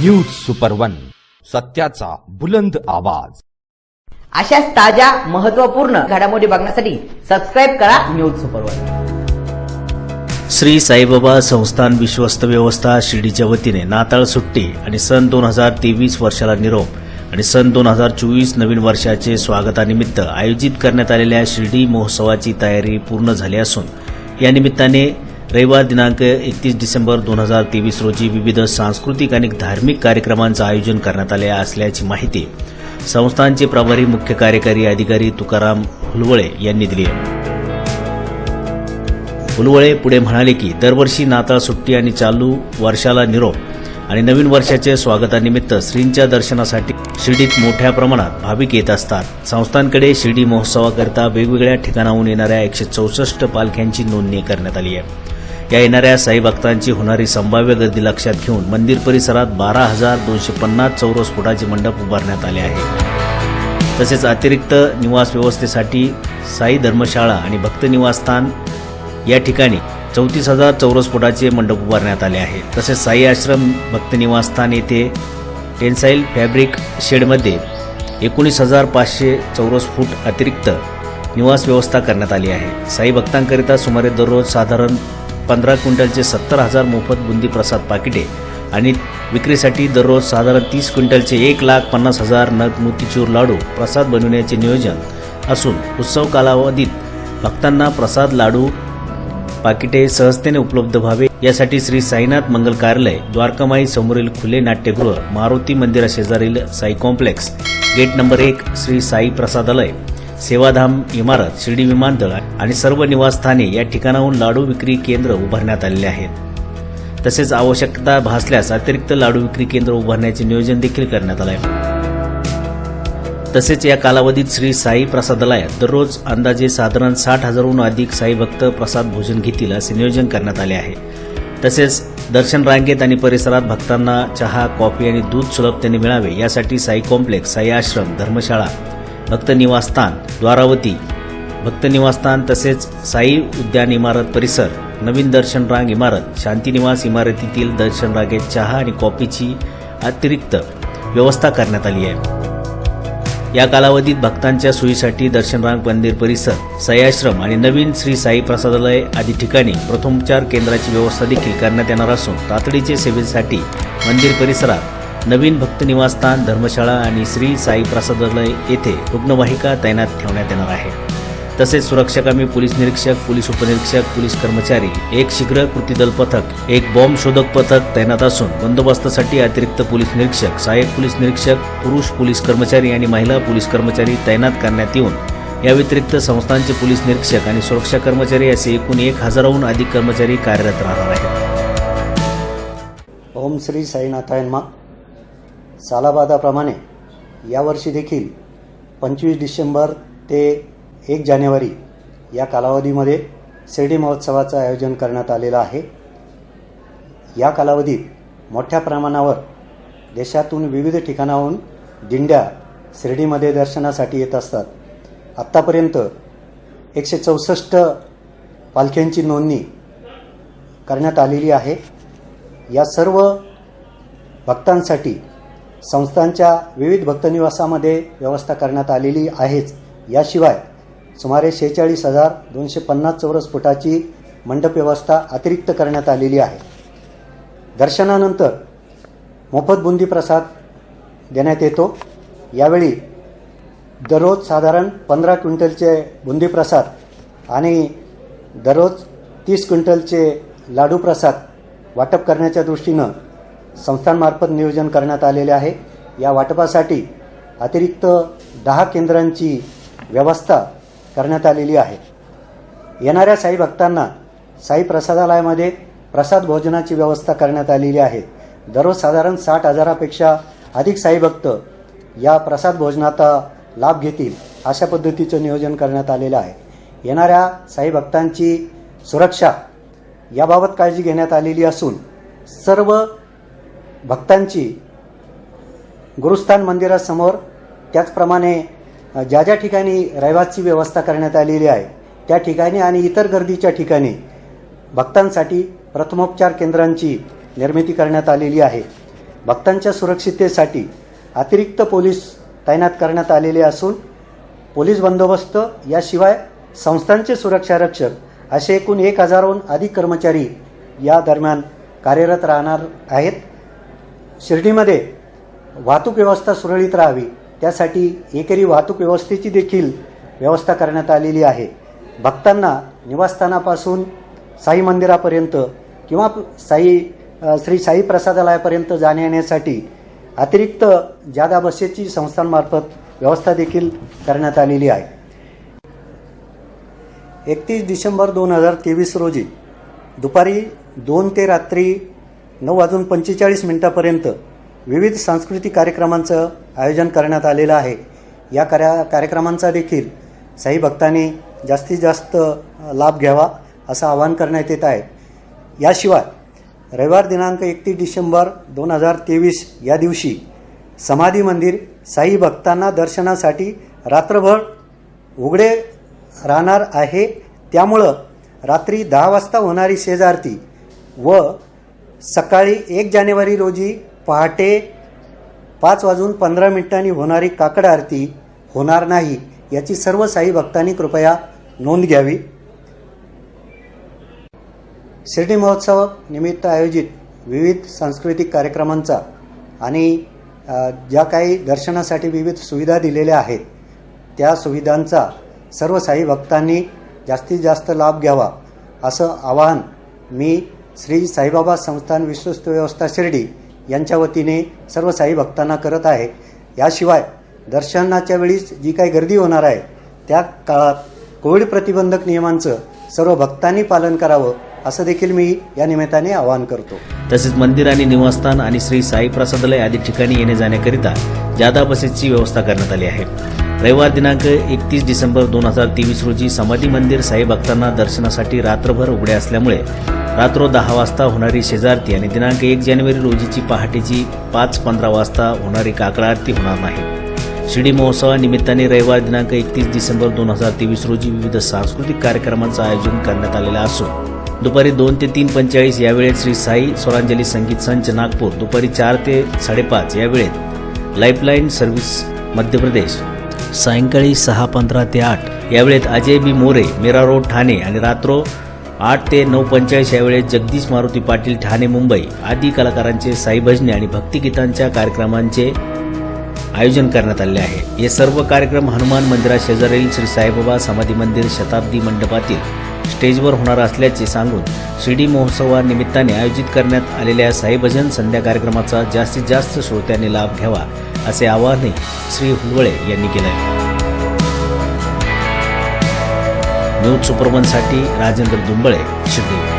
News super one सत्याचा बुलंद आवाज. अशाच ताज्या महत्त्वपूर्ण घडामोडी बघण्यासाठी सबस्क्राईब करा न्यूज सुपरवर श्री साईबाबा संस्थान विश्वस्त व्यवस्था शिर्डीच्या वतीने नाताळ सुट्टी आणि सन दोन हजार तेवीस वर्षाला निरोप आणि सन दोन हजार चोवीस नवीन वर्षाचे स्वागतानिमित्त आयोजित करण्यात आलेल्या शिर्डी महोत्सवाची तयारी पूर्ण झाली असून या निमित्ताने रविवार दिनांक एकतीस डिसेंबर दोन हजार तेवीस रोजी विविध सांस्कृतिक आणि धार्मिक कार्यक्रमांचं आयोजन करण्यात आले असल्याची माहिती संस्थांचे प्रभारी मुख्य कार्यकारी अधिकारी तुकाराम हुलवळे यांनी दिली आहे. फुलवळे पुढे म्हणाले की दरवर्षी नाताळ सुट्टी आणि चालू वर्षाला निरोप आणि नवीन वर्षाचे स्वागतानिमित्त श्रींच्या दर्शनासाठी शिर्डीत मोठ्या प्रमाणात भाविक येत असतात. संस्थांकडे शिर्डी महोत्सवाकरिता वेगवेगळ्या ठिकाणाहून येणाऱ्या एकशे चौसष्ट पालख्यांची नोंदणी करण्यात आली आहे. या येणाऱ्या साई भक्तांची होणारी संभाव्य गर्दी लक्षात घेऊन मंदिर परिसरात बारा हजार दोनशे पन्नास चौरस फुटाचे मंडप उभारण्यात आले आहे तसेच अतिरिक्त निवास व्यवस्थेसाठी साई धर्मशाळा आणि भक्त निवासस्थान या ठिकाणी चौतीस हजार चौरस फुटाचे मंडप उभारण्यात आले आहे तसेच साई आश्रम भक्त निवासस्थान येथे टेन्साईल फॅब्रिक शेडमध्ये एकोणीस हजार पाचशे चौरस फूट अतिरिक्त निवास व्यवस्था करण्यात आली आहे. साई भक्तांकरिता सुमारे दररोज साधारण पंधरा क्विंटलचे सत्तर हजार मोफत बुंदी प्रसाद पाकिटे आणि विक्रीसाठी दररोज साधारण तीस क्विंटलचे एक लाख पन्नास हजार नग मोतीचूर लाडू प्रसाद बनविण्याचे नियोजन असून उत्सव कालावधीत भक्तांना प्रसाद लाडू पाकिटे सहजतेने उपलब्ध व्हावे. यासाठी श्री साईनाथ मंगल कार्यालय द्वारकामाई समोरील खुले नाट्यगृह मारुती मंदिराशेजारील साई कॉम्प्लेक्स गेट नंबर एक श्री साई प्रसादालय सेवाधाम इमारत शिर्डी विमानतळ आणि सर्व निवासस्थाने या ठिकाणाहून लाडू विक्री केंद्र उभारण्यात आलेले आहेत. तसेच आवश्यकता भासल्यास अतिरिक्त लाडू विक्री केंद्र उभारण्याचे नियोजन देखील करण्यात आलं आहे. तसेच या कालावधीत श्री साई प्रसादालयात दररोज अंदाजे साधारण साठ हजारहून अधिक साई भक्त प्रसाद भोजन घेतील असे नियोजन करण्यात आले आहे. तसेच दर्शन रांगेत आणि परिसरात भक्तांना चहा कॉफी आणि दूध सुलभतेने मिळावे यासाठी साई कॉम्प्लेक्स साई आश्रम धर्मशाळा भक्त निवासस्थान द्वारावती. भक्त निवासस्थान तसेच साई उद्यान इमारत परिसर नवीन दर्शन रांग इमारत शांतीनिवास इमारतीतील दर्शन रांगेत चहा आणि कॉफीची अतिरिक्त व्यवस्था करण्यात आली आहे. या कालावधीत भक्तांच्या सोयीसाठी दर्शनरांग मंदिर परिसर सयाश्रम आणि नवीन श्री साई प्रसादालय आदी ठिकाणी प्रथमोपचार केंद्राची व्यवस्था देखील करण्यात येणार असून तातडीचे सेवेसाठी मंदिर परिसरात नवीन भक्त निवासस्थान धर्मशाळा आणि श्री साई प्रसादालय येथे रुग्णवाहिका तैनात ठेवण्यात येणार आहे. तसेच सुरक्षाकामी पोलीस निरीक्षक पोलीस उपनिरीक्षक पोलीस कर्मचारी एक शीघ्र कृती दल पथक एक बॉम्ब शोधक पथक तैनात असून बंदोबस्तासाठी अतिरिक्त पोलीस निरीक्षक सहाय्यक पोलीस निरीक्षक पुरुष पोलीस कर्मचारी आणि महिला पोलीस कर्मचारी तैनात करण्यात येऊन या व्यतिरिक्त संस्थांचे पोलीस निरीक्षक आणि सुरक्षा कर्मचारी असे एकूण एक हजाराहून अधिक कर्मचारी कार्यरत राहणार आहेत. ओम श्री साईनाथाय मा सालाबादाप्रमाणे यावर्षी देखील पंचवीस डिसेंबर ते एक जानेवारी या कालावधीमध्ये शिर्डी महोत्सवाचं आयोजन करण्यात आलेलं आहे. या कालावधीत मोठ्या प्रमाणावर देशातून विविध ठिकाणाहून दिंड्या शिर्डीमध्ये दर्शनासाठी येत असतात. आत्तापर्यंत एकशे चौसष्ट पालख्यांची नोंदणी करण्यात आलेली आहे. या सर्व भक्तांसाठी संस्थांच्या विविध भक्तनिवासामध्ये व्यवस्था करण्यात आलेली आहेच. याशिवाय सुमारे शेहेचाळीस हजार दोनशे पन्नास चौरस फुटाची मंडप व्यवस्था अतिरिक्त करण्यात आलेली आहे. दर्शनानंतर मोफत बुंदी प्रसाद देण्यात येतो. यावेळी दररोज साधारण पंधरा क्विंटलचे बुंदी प्रसाद आणि दररोज तीस क्विंटलचे लाडू प्रसाद वाटप करण्याच्या दृष्टीनं संस्थांमार्फत नियोजन करण्यात आलेले आहे. या वाटपासाठी अतिरिक्त दहा केंद्रांची व्यवस्था करण्यात आलेली आहे. येणाऱ्या साई भक्तांना साई प्रसादालयामध्ये प्रसाद भोजनाची व्यवस्था करण्यात आलेली आहे. दररोज साधारण साठ हजारापेक्षा अधिक साई भक्त या प्रसाद भोजनाचा लाभ घेतील अशा पद्धतीचं नियोजन करण्यात आलेलं आहे. येणाऱ्या साई भक्तांची सुरक्षा याबाबत काळजी घेण्यात आलेली असून सर्व भक्तांची गुरुस्थान मंदिरासमोर त्याचप्रमाणे ज्या ज्या ठिकाणी रहिवासची व्यवस्था करण्यात आलेली आहे त्या ठिकाणी आणि इतर गर्दीच्या ठिकाणी भक्तांसाठी प्रथमोपचार केंद्रांची निर्मिती करण्यात आलेली आहे. भक्तांच्या सुरक्षिततेसाठी अतिरिक्त पोलीस तैनात करण्यात आलेले असून पोलीस बंदोबस्त याशिवाय संस्थांचे सुरक्षा रक्षक असे एकूण एक हजारहून अधिक कर्मचारी या दरम्यान कार्यरत राहणार आहेत. शिर्डीमध्ये वाहतूक व्यवस्था सुरळीत राहावी. त्यासाठी एकेरी वाहतूक व्यवस्थेची देखील व्यवस्था करण्यात आलेली आहे. भक्तांना निवासस्थानापासून साई मंदिरापर्यंत किंवा साई श्री साई प्रसादालयापर्यंत जाण्या येण्यासाठी अतिरिक्त जादा बसेसची संस्थांमार्फत व्यवस्था देखील करण्यात आलेली आहे. एकतीस डिसेंबर दोन हजार तेवीस रोजी दुपारी दोन ते रात्री नऊ वाजून पंचेचाळीस मिनिटापर्यंत विविध सांस्कृतिक कार्यक्रमांचं आयोजन करण्यात आलेलं आहे. या कार्या कार्यक्रमांचा देखील साई भक्तांनी जास्तीत जास्त लाभ घ्यावा असं आवाहन करण्यात येत आहे. याशिवाय रविवार दिनांक एकतीस डिसेंबर दोन हजार तेवीस या दिवशी समाधी मंदिर साई भक्तांना दर्शनासाठी रात्रभर उघडे राहणार आहे. त्यामुळं रात्री दहा वाजता होणारी शेजारती व सकाळी एक जानेवारी रोजी पहाटे पाच वाजून पंधरा मिनिटांनी होणारी काकड आरती होणार नाही याची सर्व साई भक्तांनी कृपया नोंद घ्यावी. शिर्डी महोत्सव निमित्त आयोजित विविध सांस्कृतिक कार्यक्रमांचा आणि ज्या काही दर्शनासाठी विविध सुविधा दिलेल्या आहेत त्या सुविधांचा सर्व साई भक्तांनी जास्तीत जास्त लाभ घ्यावा असं आवाहन मी श्री साईबाबा संस्थान विश्वस्त व्यवस्था शिर्डी यांच्या वतीने सर्व साई भक्तांना करत आहे. याशिवाय दर्शनाच्या वेळीस जी काही गर्दी होणार आहे त्या काळात कोविड प्रतिबंधक नियमांचं सर्व भक्तांनी पालन करावं असं देखील मी या निमित्ताने आवाहन करतो. तसेच मंदिर आणि निवासस्थान आणि श्री साई प्रसादालय आदी ठिकाणी येणे जाण्याकरिता जादा बसेसची व्यवस्था करण्यात आली आहे. रविवार दिनांक एकतीस डिसेंबर दोन हजार तेवीस रोजी समाधी मंदिर साई भक्तांना दर्शनासाठी रात्रभर उघडे असल्यामुळे रात्र दहा वाजता होणारी शेजारती आणि दिनांक एक जानेवारी रोजीची पहाटेची पाच पंधरा वाजता होणारी काकडा आरती होणार नाही. शिर्डी महोत्सवानिमित्ताने रविवार दिनांक एकतीस डिसेंबर दोन हजार तेवीस रोजी विविध सांस्कृतिक कार्यक्रमांचं आयोजन करण्यात आलेलं असून दुपारी दोन ते तीन पंचेचाळीस यावेळेत श्री साई स्वरांजली संगीत संच नागपूर दुपारी चार ते साडेपाच या वेळेत लाईफलाईन सर्व्हिस मध्य प्रदेश सायंकाळी सहा पंधरा ते आठ. यावेळेत अजय बी मोरे मेरा रोड ठाणे आणि रात्र आठ ते नऊ पंचेचाळीस यावेळेत जगदीश मारुती पाटील ठाणे मुंबई आदी कलाकारांचे साईभजने आणि भक्तिगीतांच्या कार्यक्रमांचे आयोजन करण्यात आले आहे. हे सर्व कार्यक्रम हनुमान मंदिरा शेजारील श्री साईबाबा समाधी मंदिर शताब्दी मंडपातील स्टेजवर होणार असल्याचे सांगून शिर्डी महोत्सवानिमित्ताने आयोजित करण्यात आलेल्या साईभजन संध्या कार्यक्रमाचा जास्तीत जास्त श्रोत्यांनी लाभ घ्यावा असे आवाहनही श्री हुलवळे यांनी केले आहे न्यूज सुपरवनसाठी राजेंद्र दुंबळे शिर्डी.